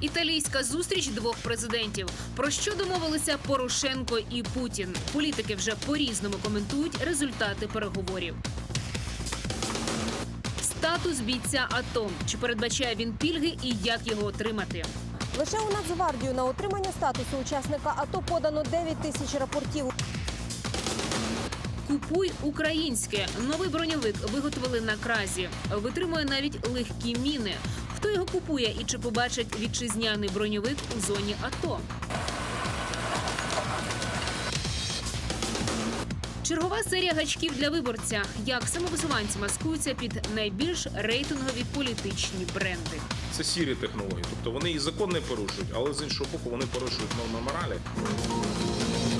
Італійська зустріч двох президентів. Про що домовилися Порошенко і Путін? Політики вже по-різному коментують результати переговорів. Статус бійця АТО. Чи передбачає він пільги і як його отримати? Лише у Нацгвардію на отримання статусу учасника АТО подано 9 тисяч рапортів. Купуй українське. Новий броньовик виготовили на кразі. Витримує навіть легкі міни. Хто його купує і чи побачить вітчизняний броньовик у зоні АТО? Чергова серія гачків для виборця. Як самовисуванці маскуються під найбільш рейтингові політичні бренди. Це сірі технології. Тобто вони і закон не порушують, але з іншого боку вони порушують норми моралі. –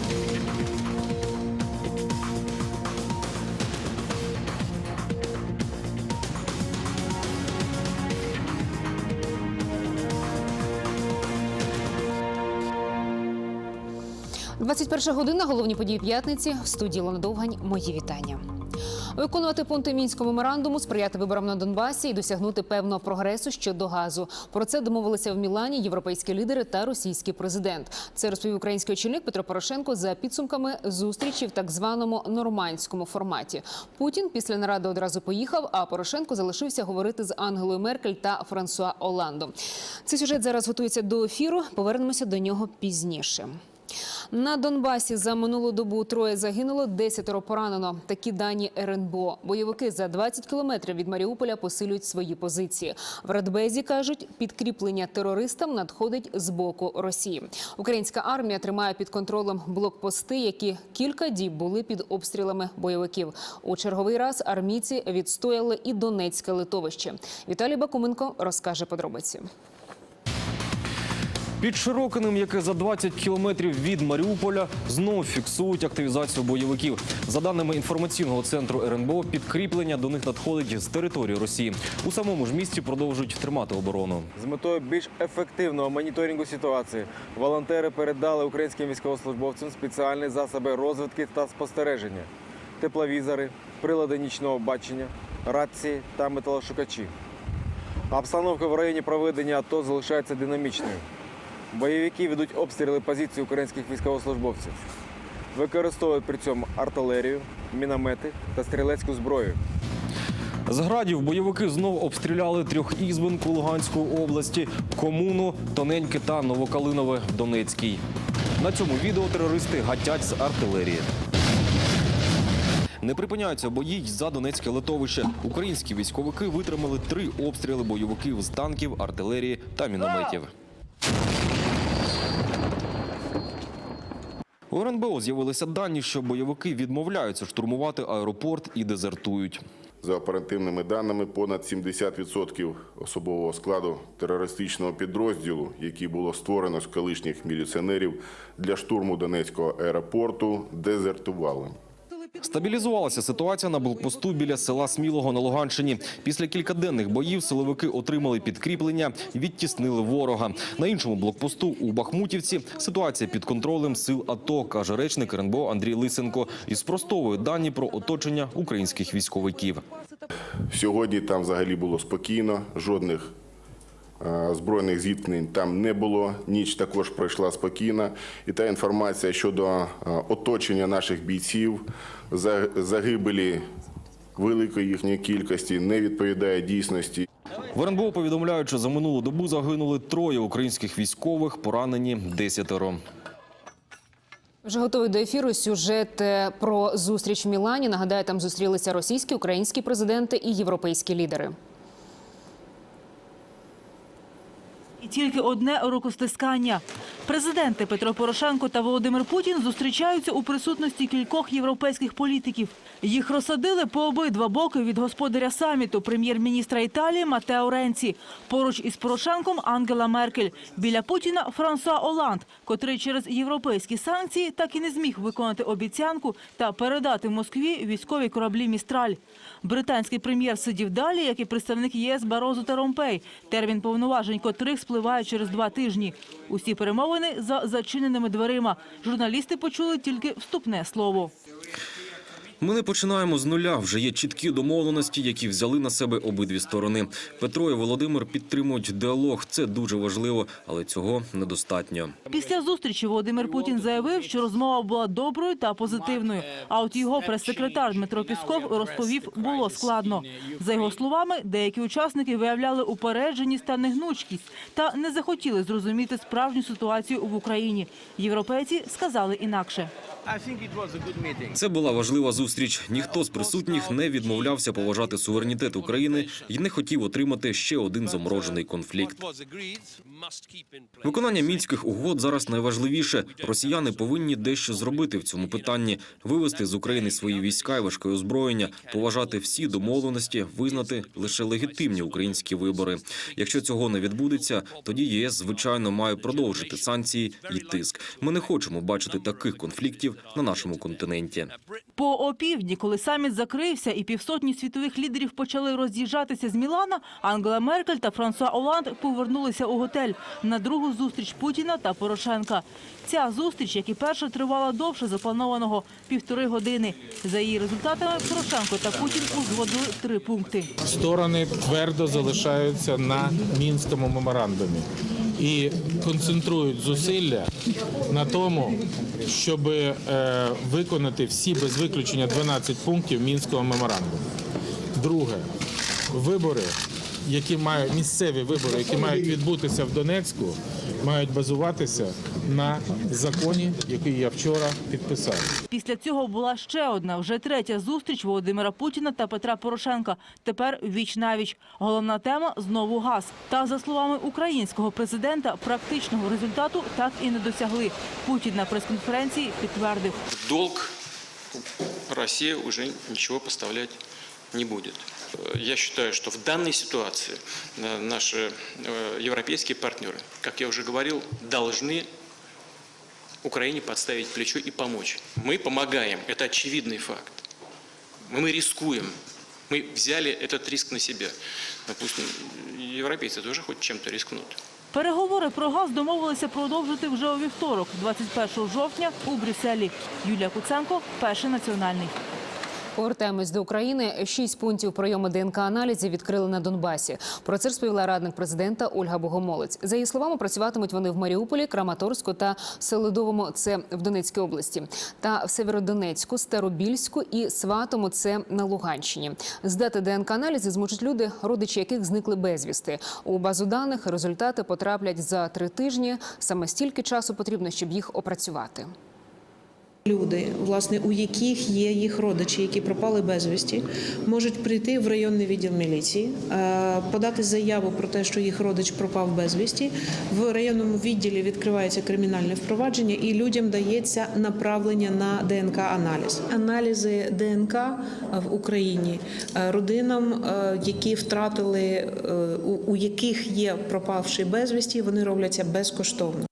21 година. Головні події п'ятниці. В студії Лона Довгань. Мої вітання. Виконувати пункти мінського меморандуму, сприяти виборам на Донбасі і досягнути певного прогресу щодо газу. Про це домовилися в Мілані європейські лідери та російський президент. Це розповів український очільник Петро Порошенко за підсумками зустрічі в так званому нормандському форматі. Путін після наради одразу поїхав, а Порошенко залишився говорити з Ангелою Меркель та Франсуа Оландо. Цей сюжет зараз готується до ефіру. Повернемося до нього пізніше. На Донбасі за минулу добу троє загинуло, десятеро поранено. Такі дані РНБО. Бойовики за 20 кілометрів від Маріуполя посилюють свої позиції. В Радбезі кажуть, підкріплення терористам надходить з боку Росії. Українська армія тримає під контролем блокпости, які кілька діб були під обстрілами бойовиків. У черговий раз армійці відстояли і Донецьке литовище. Віталій Бакуменко розкаже подробиці. Під Широкиним, яке за 20 кілометрів від Маріуполя, знов фіксують активізацію бойовиків. За даними інформаційного центру РНБО, підкріплення до них надходить з території Росії. У самому ж місті продовжують тримати оборону. З метою більш ефективного моніторингу ситуації волонтери передали українським військовослужбовцям спеціальні засоби розвідки та спостереження, тепловізори, прилади нічного бачення, рації та металошукачі. Обстановка в районі проведення АТО залишається динамічною. Бойовики ведуть обстріли позицій українських військовослужбовців, використовують при цьому артилерію, міномети та стрілецьку зброю. З градів бойовики знов обстріляли трьох ізбинку Луганської області, комуну, Тоненьке та Новокалинове Донецькій. На цьому відео терористи гатять з артилерії. Не припиняються бої й за Донецьке литовище. Українські військовики витримали три обстріли бойовиків з танків, артилерії та мінометів. У РНБО з'явилися дані, що бойовики відмовляються штурмувати аеропорт і дезертують. За оперативними даними, понад 70% особового складу терористичного підрозділу, який було створено з колишніх міліціонерів для штурму Донецького аеропорту, дезертували. Стабілізувалася ситуація на блокпосту біля села Смілого на Луганщині. Після кількаденних боїв силовики отримали підкріплення відтіснили ворога. На іншому блокпосту у Бахмутівці ситуація під контролем сил АТО, каже речник РНБО Андрій Лисенко, і спростовує дані про оточення українських військовиків. Сьогодні там взагалі було спокійно, жодних збройних зіткнень там не було. Ніч також пройшла спокійно. І та інформація щодо е, оточення наших бійців, загибелі великої їхньої кількості не відповідає дійсності. В РНБО повідомляють, що за минулу добу загинули троє українських військових, поранені десятеро. Вже готовий до ефіру сюжет е, про зустріч в Мілані. Нагадаю, там зустрілися російські, українські президенти і європейські лідери. Тільки одне рукостискання. Президенти Петро Порошенко та Володимир Путін зустрічаються у присутності кількох європейських політиків. Їх розсадили по обидва боки від господаря саміту прем'єр-міністра Італії Матео Ренці. Поруч із Порошенком Ангела Меркель. Біля Путіна Франсуа Оланд, котрий через європейські санкції так і не зміг виконати обіцянку та передати Москві військові кораблі Містраль. Британський прем'єр сидів далі, як і представник ЄС Барозу та Ромпей. Термін повноважень котрих спливає через два тижні. Усі перемовини за зачиненими дверима. Журналісти почули тільки вступне слово. Ми не починаємо з нуля. Вже є чіткі домовленості, які взяли на себе обидві сторони. Петро і Володимир підтримують діалог. Це дуже важливо, але цього недостатньо. Після зустрічі Володимир Путін заявив, що розмова була доброю та позитивною. А от його прес-секретар Дмитро Пісков розповів, було складно. За його словами, деякі учасники виявляли упередженість та негнучкість та не захотіли зрозуміти справжню ситуацію в Україні. Європейці сказали інакше. Це була важлива зустріч. Ніхто з присутніх не відмовлявся поважати суверенітет України і не хотів отримати ще один заморожений конфлікт. Виконання мінських угод зараз найважливіше. Росіяни повинні дещо зробити в цьому питанні: вивести з України свої війська і важке озброєння, поважати всі домовленості, визнати лише легітимні українські вибори. Якщо цього не відбудеться, тоді ЄС звичайно має продовжити санкції і тиск. Ми не хочемо бачити таких конфліктів на нашому континенті. По опівдні, коли саміт закрився і півсотні світових лідерів почали роз'їжджатися з Мілана, Ангела Меркель та Франсуа Оланд повернулися у готель на другу зустріч Путіна та Порошенка. Ця зустріч, як і перша, тривала довше запланованого півтори години. За її результатами Порошенко та Путін узгодили три пункти. Сторони твердо залишаються на мінському меморандумі і концентрують зусилля на тому, щоб е, виконати всі без виключення 12 пунктів мінського меморандуму. Друге, вибори, які мають місцеві вибори, які мають відбутися в Донецьку, мають базуватися на законі, який я вчора підписав. Після цього була ще одна, вже третя зустріч Володимира Путіна та Петра Порошенка. Тепер віч навіч. Головна тема знову газ. Та за словами українського президента, практичного результату так і не досягли. Путін на прес-конференції підтвердив. долг Россия уже ничего поставлять не будет. Э, Я считаю, что в данной ситуации э, наши э, европейские партнеры, как я уже говорил, должны Украине подставить плечо и помочь. Мы помогаем, это очевидный факт. Мы, мы рискуем. Мы взяли этот риск на себя. Но пусть м, европейцы тоже хоть чем-то рискнут. Переговори про газ домовилися продовжити вже у вівторок, 21 жовтня у Брюсселі. Юлія Куценко, перший національний. Повертаємось до України. Шість пунктів прийому ДНК-аналізів відкрили на Донбасі. Про це розповіла радник президента Ольга Богомолець. За її словами, працюватимуть вони в Маріуполі, Краматорську та Селидовому. Це в Донецькій області, та в Северодонецьку, Старобільську і Сватому. Це на Луганщині. Здати ДНК-аналізи зможуть люди, родичі яких зникли безвісти. У базу даних результати потраплять за три тижні. Саме стільки часу потрібно, щоб їх опрацювати. Люди, власне, у яких є їх родичі, які пропали безвісті, можуть прийти в районний відділ міліції, е, подати заяву про те, що їх родич пропав безвісті. В районному відділі відкривається кримінальне впровадження, і людям дається направлення на ДНК-аналіз. Аналізи ДНК в Україні е, родинам, е, які втратили, е, у- яких є пропавший безвісті, вони робляться безкоштовно.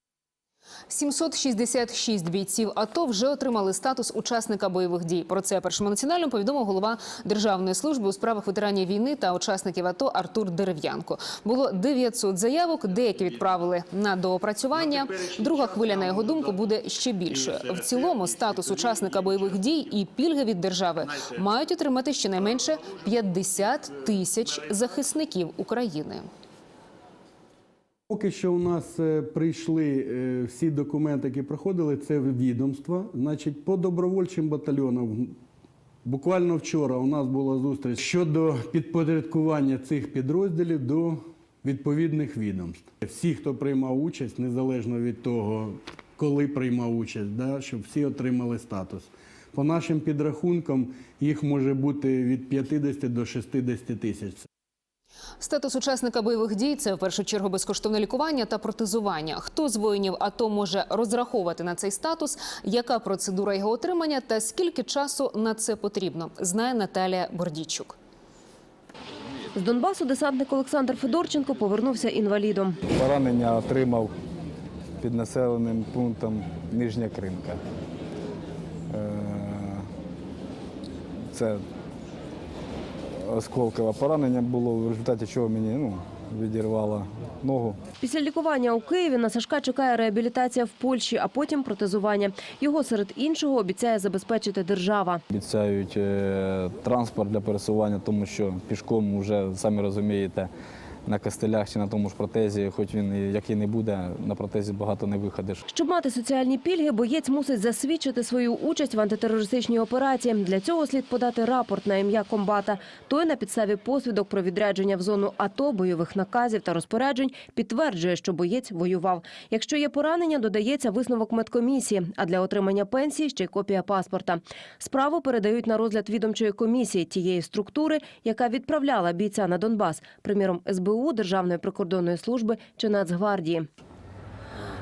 766 бійців АТО вже отримали статус учасника бойових дій. Про це першому національному повідомив голова Державної служби у справах ветеранів війни та учасників АТО Артур Дерев'янко. Було 900 заявок, деякі відправили на доопрацювання. Друга хвиля, на його думку, буде ще більшою. В цілому статус учасника бойових дій і пільги від держави мають отримати щонайменше 50 тисяч захисників України. Поки що у нас е, прийшли е, всі документи, які проходили, це відомства. Значить, по добровольчим батальйонам. Буквально вчора у нас була зустріч щодо підпорядкування цих підрозділів до відповідних відомств. Всі, хто приймав участь, незалежно від того, коли приймав участь, да, щоб всі отримали статус. По нашим підрахункам їх може бути від 50 до 60 тисяч. Статус учасника бойових дій це в першу чергу безкоштовне лікування та протезування. Хто з воїнів АТО може розраховувати на цей статус? Яка процедура його отримання та скільки часу на це потрібно? Знає Наталія Бордійчук. З Донбасу десантник Олександр Федорченко повернувся інвалідом. Поранення отримав під населеним пунктом Нижня Кримка. Е, Це осколкове поранення було, в результаті чого мені ну, відірвала ногу. Після лікування у Києві на Сашка чекає реабілітація в Польщі, а потім протезування. Його серед іншого обіцяє забезпечити держава. Обіцяють е, транспорт для пересування, тому що пішком вже самі розумієте. На костелях чи на тому ж протезі, хоч він і який не буде, на протезі багато не виходиш. Щоб мати соціальні пільги, боєць мусить засвідчити свою участь в антитерористичній операції. Для цього слід подати рапорт на ім'я комбата. Той на підставі посвідок про відрядження в зону АТО, бойових наказів та розпоряджень підтверджує, що боєць воював. Якщо є поранення, додається висновок медкомісії, а для отримання пенсії ще й копія паспорта. Справу передають на розгляд відомчої комісії тієї структури, яка відправляла бійця на Донбас, приміром СБУ, Державної прикордонної служби чи Нацгвардії.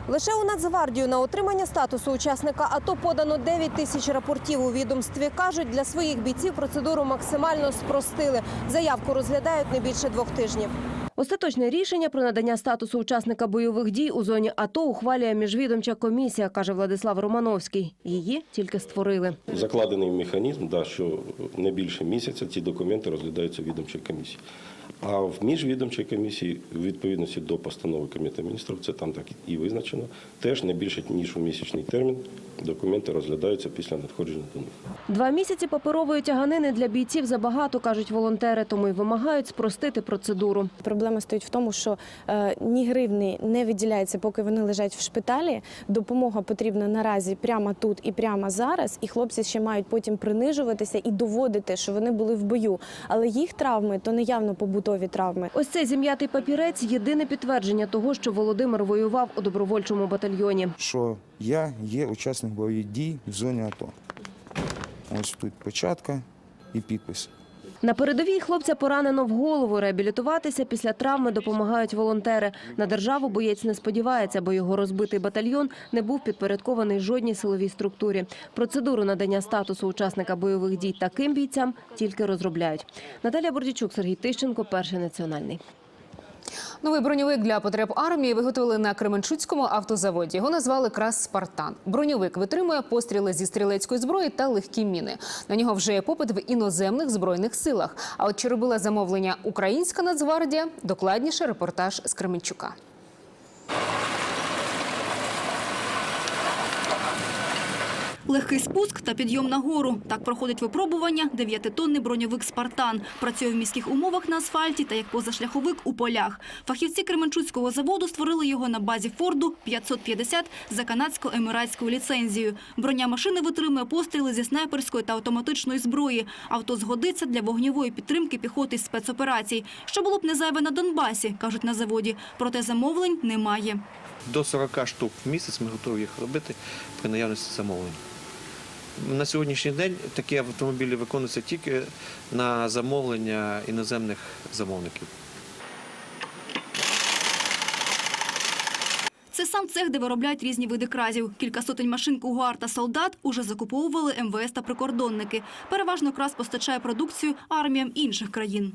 Лише у Нацгвардію на отримання статусу учасника АТО подано 9 тисяч рапортів у відомстві. Кажуть, для своїх бійців процедуру максимально спростили. Заявку розглядають не більше двох тижнів. Остаточне рішення про надання статусу учасника бойових дій у зоні АТО ухвалює міжвідомча комісія, каже Владислав Романовський. Її тільки створили. Закладений механізм, да, що не більше місяця ці документи розглядаються в відомчій комісії. А в міжвідомчій комісії, у відповідності до постанови Кабінету міністрів, це там так і визначено, теж не більше ніж у місячний термін документи розглядаються після надходження до них. Два місяці паперової тяганини для бійців забагато, кажуть волонтери, тому й вимагають спростити процедуру. Проблема стоїть в тому, що е, ні гривні не виділяється, поки вони лежать в шпиталі. Допомога потрібна наразі прямо тут і прямо зараз. І хлопці ще мають потім принижуватися і доводити, що вони були в бою. Але їх травми то не явно побутові травми. Ось цей зім'ятий папірець єдине підтвердження того, що Володимир воював у добровольчому батальйоні. що я є учасник бойових дій в зоні АТО. Ось тут початка і підпис. На передовій хлопця поранено в голову. Реабілітуватися після травми допомагають волонтери. На державу боєць не сподівається, бо його розбитий батальйон не був підпорядкований жодній силовій структурі. Процедуру надання статусу учасника бойових дій таким бійцям тільки розробляють. Наталія Бордічук, Сергій Тищенко, перший національний. Новий броньовик для потреб армії виготовили на Кременчуцькому автозаводі. Його назвали крас Спартан. Броньовик витримує постріли зі стрілецької зброї та легкі міни. На нього вже є попит в іноземних збройних силах. А от чи робила замовлення українська Нацгвардія? Докладніше репортаж з Кременчука. Легкий спуск та підйом на гору. Так проходить випробування 9-тонний броньовик «Спартан». Працює в міських умовах на асфальті та як позашляховик у полях. Фахівці Кременчуцького заводу створили його на базі Форду 550 за канадсько-еміратською ліцензією. Броня машини витримує постріли зі снайперської та автоматичної зброї. Авто згодиться для вогневої підтримки піхоти спецоперацій. Що було б не зайве на Донбасі, кажуть на заводі. Проте замовлень немає. До 40 штук в місяць ми готові їх робити при наявності замовлень. На сьогоднішній день такі автомобілі виконуються тільки на замовлення іноземних замовників. Це сам цех, де виробляють різні види кразів. Кілька сотень машин «Кугуар» та «Солдат» уже закуповували МВС та прикордонники. Переважно крас постачає продукцію арміям інших країн.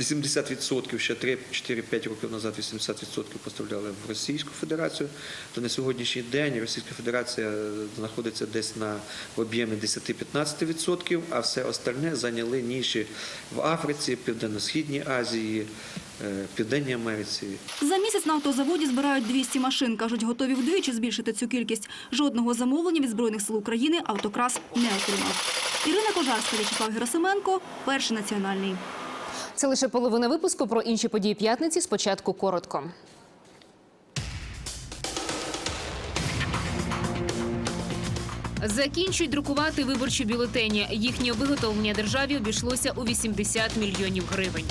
80% ще 3-4-5 років назад 80% поставляли в Російську Федерацію, то на сьогоднішній день Російська Федерація знаходиться десь на об'ємі 10-15%, а все остальне зайняли ніші в Африці, Південно-Східній Азії, е, Південній Америці. За місяць на автозаводі збирають 200 машин. Кажуть, готові вдвічі збільшити цю кількість. Жодного замовлення від Збройних сил України «Автокрас» не отримав. Ірина Кожарська, В'ячеслав Герасименко, Перший національний. Це лише половина випуску про інші події п'ятниці. Спочатку коротко. Закінчують друкувати виборчі бюлетені. Їхнє виготовлення державі обійшлося у 80 мільйонів гривень.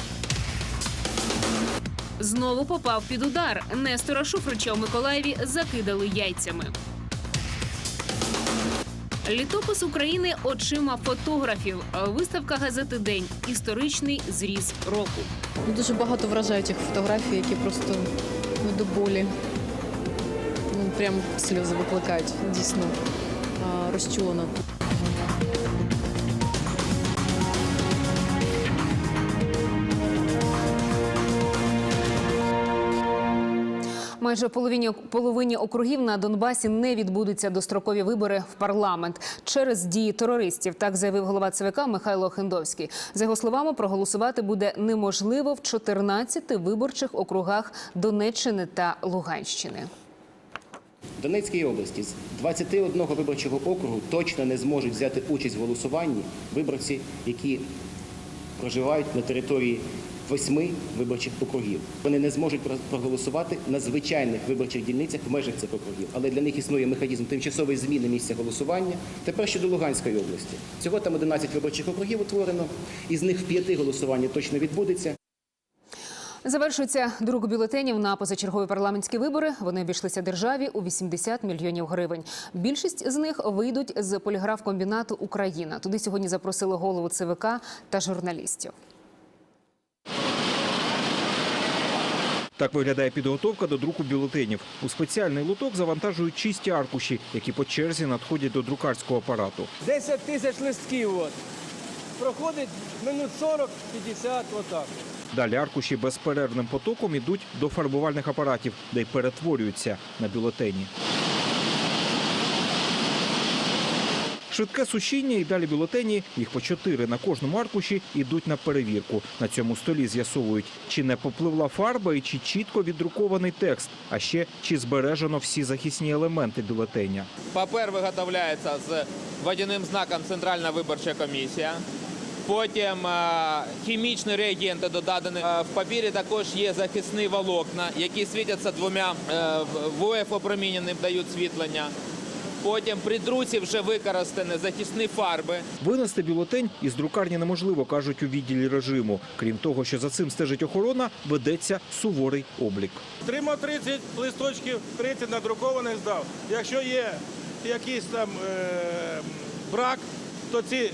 Знову попав під удар. Нестора Шуфрича у Миколаєві закидали яйцями. Літопис України очима фотографів. Виставка газети День. Історичний зріз року. Дуже багато вражаючих фотографій, які просто ну, до болі. Ну, прям сльози викликають. Дійсно розчулено. Майже половині половині округів на Донбасі не відбудуться дострокові вибори в парламент через дії терористів. Так заявив голова ЦВК Михайло Хендовський. За його словами, проголосувати буде неможливо в 14 виборчих округах Донеччини та Луганщини. В Донецькій області з 21 виборчого округу точно не зможуть взяти участь в голосуванні виборці, які проживають на території восьми виборчих округів. Вони не зможуть про- проголосувати на звичайних виборчих дільницях в межах цих округів. Але для них існує механізм тимчасової зміни місця голосування. Тепер щодо Луганської області. Всього там 11 виборчих округів утворено, із них в п'яти голосування точно відбудеться. Завершується друк бюлетенів на позачергові парламентські вибори. Вони обійшлися державі у 80 мільйонів гривень. Більшість з них вийдуть з поліграф-комбінату Україна. Туди сьогодні запросили голову ЦВК та журналістів. Так виглядає підготовка до друку бюлетенів. У спеціальний лоток завантажують чисті аркуші, які по черзі надходять до друкарського апарату. 10 тисяч листків. От. Проходить минут 40-50 отак. Далі аркуші безперервним потоком ідуть до фарбувальних апаратів, де й перетворюються на бюлетені. Швидке сушіння і далі бюлетені, їх по чотири на кожному аркуші, йдуть на перевірку. На цьому столі з'ясовують, чи не попливла фарба і чи чітко віддрукований текст, а ще чи збережено всі захисні елементи бюлетеня. Папер виготовляється з водяним знаком Центральна виборча комісія. Потім е, хімічні реагенти додані. Е, В папірі також є захисні волокна, які світяться двома е, ВОФ опроміненим дають світлення. Потім при друці вже використані захисні фарби. Винести бюлетень із друкарні неможливо, кажуть у відділі режиму. Крім того, що за цим стежить охорона, ведеться суворий облік. Тримав 30 листочків, 30 надрукованих здав. Якщо є якийсь там е, брак, то ці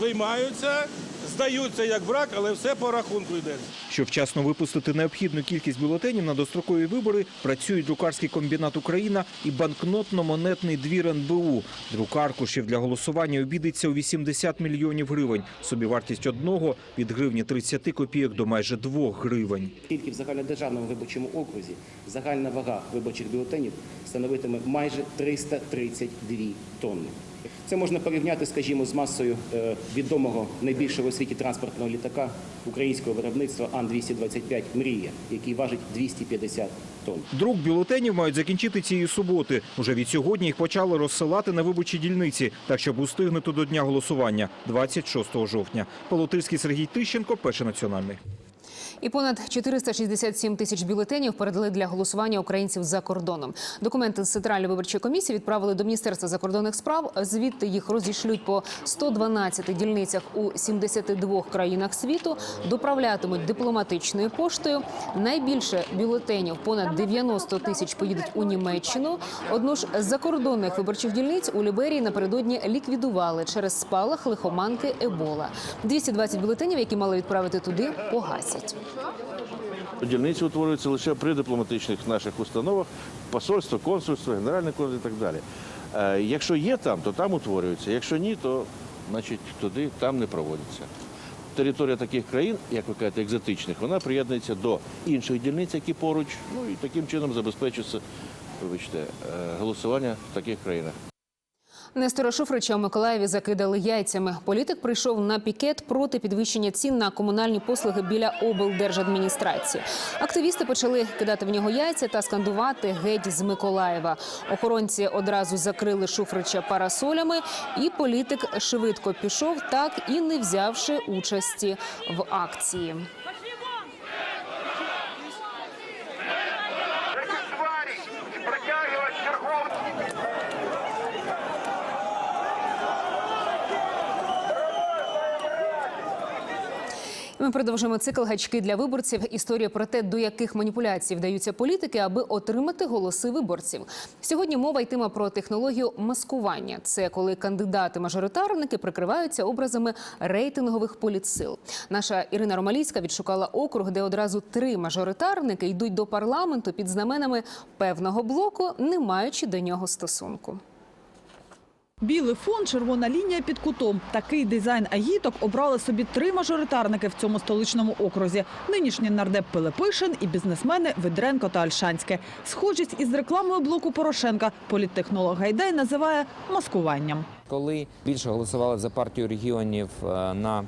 виймаються, здаються як брак, але все по рахунку йде. Щоб вчасно випустити необхідну кількість бюлетенів на дострокові вибори, працюють друкарський комбінат Україна і банкнотно-монетний двір НБУ. Друк аркушів для голосування обійдеться у 80 мільйонів гривень. Собівартість одного від гривні 30 копійок до майже 2 гривень. Тільки в загальнодержавному виборчому окрузі загальна вага виборчих бюлетенів становитиме майже 332 тонни. Це можна порівняти, скажімо, з масою е, відомого найбільшого у світі транспортного літака українського виробництва Ан-225 «Мрія», який важить 250 тонн. Друк бюлетенів мають закінчити цієї суботи. Уже від сьогодні їх почали розсилати на виборчі дільниці, так щоб устигнути до дня голосування 26 жовтня. Полотильський Сергій Тищенко, перший національний. І понад 467 тисяч бюлетенів передали для голосування українців за кордоном. Документи з Центральної виборчої комісії відправили до Міністерства закордонних справ. Звідти їх розійшлють по 112 дільницях у 72 країнах світу. Доправлятимуть дипломатичною поштою. Найбільше бюлетенів, понад 90 тисяч, поїдуть у Німеччину. Одну ж закордонних виборчих дільниць у Ліберії напередодні ліквідували через спалах лихоманки Ебола. 220 бюлетенів, які мали відправити туди, погасять. Дільниці утворюються лише при дипломатичних наших установах, посольство, консульство, генеральне консульство і так далі. Е, Якщо є там, то там утворюються. Якщо ні, то значить туди там не проводяться. Територія таких країн, як ви кажете, екзотичних, вона приєднується до інших дільниць, які поруч, ну і таким чином забезпечується вибачте, е, голосування в таких країнах. Нестора Шуфрича у Миколаєві закидали яйцями. Політик прийшов на пікет проти підвищення цін на комунальні послуги біля облдержадміністрації. Активісти почали кидати в нього яйця та скандувати геть з Миколаєва. Охоронці одразу закрили Шуфрича парасолями, і політик швидко пішов, так і не взявши участі в акції. Ми продовжуємо цикл гачки для виборців. Історія про те, до яких маніпуляцій вдаються політики, аби отримати голоси виборців. Сьогодні мова йтиме про технологію маскування. Це коли кандидати-мажоритарники прикриваються образами рейтингових політсил. Наша Ірина Ромалійська відшукала округ, де одразу три мажоритарники йдуть до парламенту під знаменами певного блоку, не маючи до нього стосунку. Білий фон, червона лінія під кутом. Такий дизайн агіток обрали собі три мажоритарники в цьому столичному окрузі. Нинішній нардеп Пилипишин і бізнесмени Ведренко та Альшанське. Схожість із рекламою блоку Порошенка політтехнолог Гайдай називає маскуванням. Коли більше голосували за партію регіонів е, на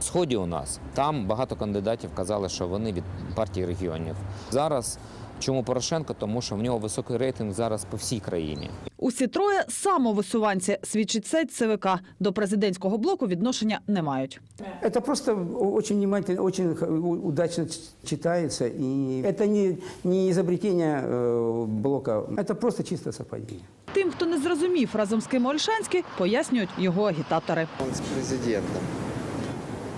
сході у нас, там багато кандидатів казали, що вони від партії регіонів. Зараз чому Порошенко? Тому що в нього високий рейтинг зараз по всій країні. Усі троє самовисуванці, свідчить сайт ЦВК. До президентського блоку відношення не мають. Это просто очень внимательно, очень х- у- удачно ч- читается. И это не, не изобретение э, блока, это просто чисто совпадение. Тим, хто не зрозумів, разом з ким Ольшанський, пояснюють його агітатори. Он с президентом.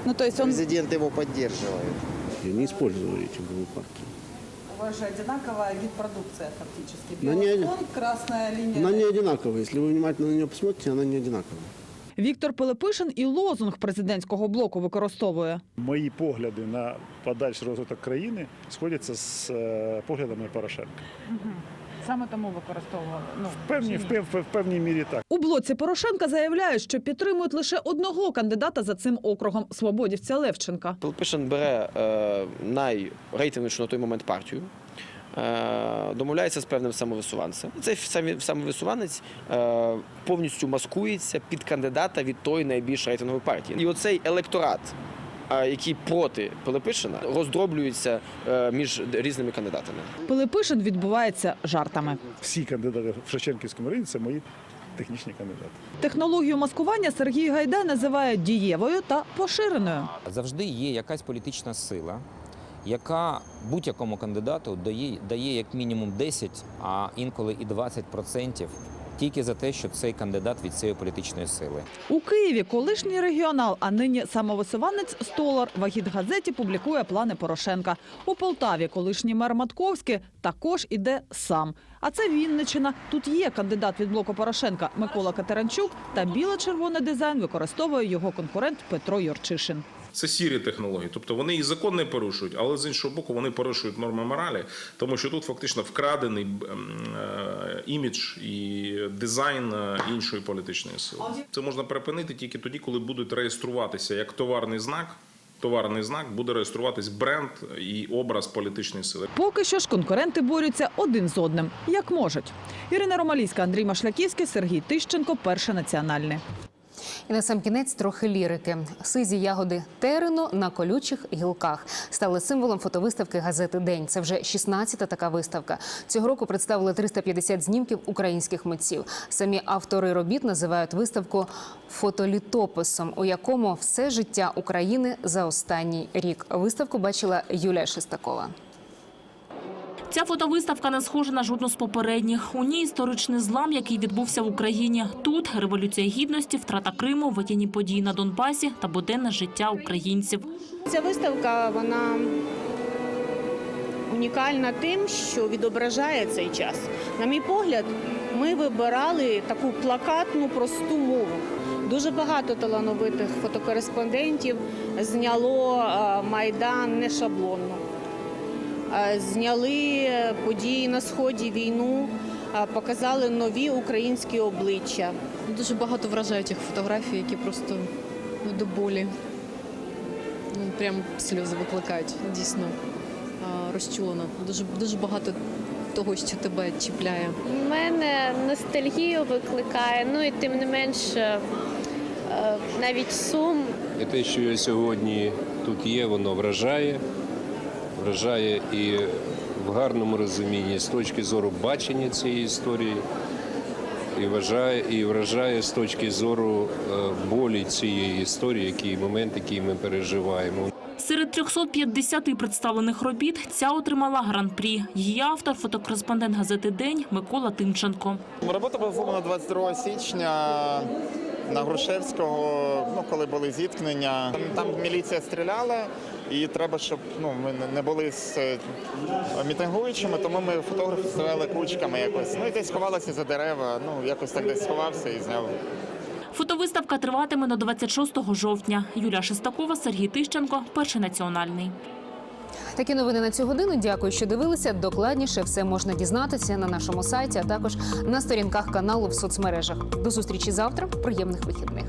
Ну, то есть он... Президент его поддерживает. Я не использую рейтинговую партию. У вас же одинаковая вид продукция фактически. На Белый ней- фон, красная линия. Она не одинаковая. Если вы внимательно на нее посмотрите, она не одинаковая. Віктор Пилипишин і лозунг президентського блоку використовує. Мої погляди на подальший розвиток країни сходяться з е, поглядами Порошенка. Саме тому використовували. Ну, В певній, в, пев- в певній мірі так. У блоці Порошенка заявляють, що підтримують лише одного кандидата за цим округом свободівця Левченка. Пилипишин бере е, найрейтинговішу на той момент партію, е, домовляється з певним самовисуванцем. Цей самовисуванець е, повністю маскується під кандидата від тої найбільш рейтингової партії. І оцей електорат, який проти Пилипишина, роздроблюється е, між різними кандидатами. Пилипишин відбувається жартами. Всі кандидати в Шевченківському районі це мої технічні кандидати. Технологію маскування Сергій Гайдай називає дієвою та поширеною. Завжди є якась політична сила, яка будь-якому кандидату дає, дає як мінімум 10, а інколи і 20% тільки за те, що цей кандидат від цієї політичної сили. У Києві колишній регіонал, а нині самовисуванець Столар в агітгазеті публікує плани Порошенка. У Полтаві колишній мер Матковський також іде сам. А це Вінничина. Тут є кандидат від блоку Порошенка Микола Катеранчук та біло-червоний дизайн використовує його конкурент Петро Юрчишин. Це сірі технології, тобто вони і закон не порушують, але з іншого боку вони порушують норми моралі, тому що тут фактично вкрадений ем, е, імідж і дизайн е, іншої політичної сили. Це можна припинити тільки тоді, коли будуть реєструватися як товарний знак. Товарний знак буде реєструватись бренд і образ політичної сили. Поки що ж конкуренти борються один з одним, як можуть. Ірина Ромалійська, Андрій Машляківський, Сергій Тищенко, перше національне. І на сам кінець трохи лірики. Сизі ягоди терену на колючих гілках стали символом фотовиставки газети День. Це вже 16-та така виставка. Цього року представили 350 знімків українських митців. Самі автори робіт називають виставку фотолітописом, у якому все життя України за останній рік. Виставку бачила Юлія Шестакова. Ця фотовиставка не схожа на жодну з попередніх. У ній історичний злам, який відбувся в Україні. Тут революція гідності, втрата Криму, воєнні події на Донбасі та буденне життя українців. Ця виставка вона унікальна тим, що відображає цей час. На мій погляд, ми вибирали таку плакатну просту мову. Дуже багато талановитих фотокореспондентів зняло е, майдан не шаблонно. Зняли події на сході війну, показали нові українські обличчя. Дуже багато вражаючих фотографій, які просто ну, до болі. Ну, прям сльози викликають, дійсно розчулено. Дуже, дуже багато того, що тебе чіпляє. У мене ностальгію викликає, ну і тим не менш е, е, навіть сум. І те, що я сьогодні тут є, воно вражає. Вражає і в гарному розумінні з точки зору бачення цієї історії, і вважає, і вражає з точки зору е, болі цієї історії, який момент, який ми переживаємо. Серед 350 представлених робіт ця отримала гран-прі. Її автор – фотокореспондент газети День Микола Тимченко. Робота була зроблена 22 січня на Грушевського, ну, коли були зіткнення. Там, там міліція стріляла, і треба, щоб ну, ми не- були з е, мітингуючими, тому ми фотографи стояли кучками якось. Ну і десь ховалися за дерева, ну якось так десь сховався і зняв. Фотовиставка триватиме до 26 жовтня. Юлія Шестакова, Сергій Тищенко, Перший національний. Такі новини на цю годину. Дякую, що дивилися. Докладніше все можна дізнатися на нашому сайті, а також на сторінках каналу в соцмережах. До зустрічі завтра. Приємних вихідних.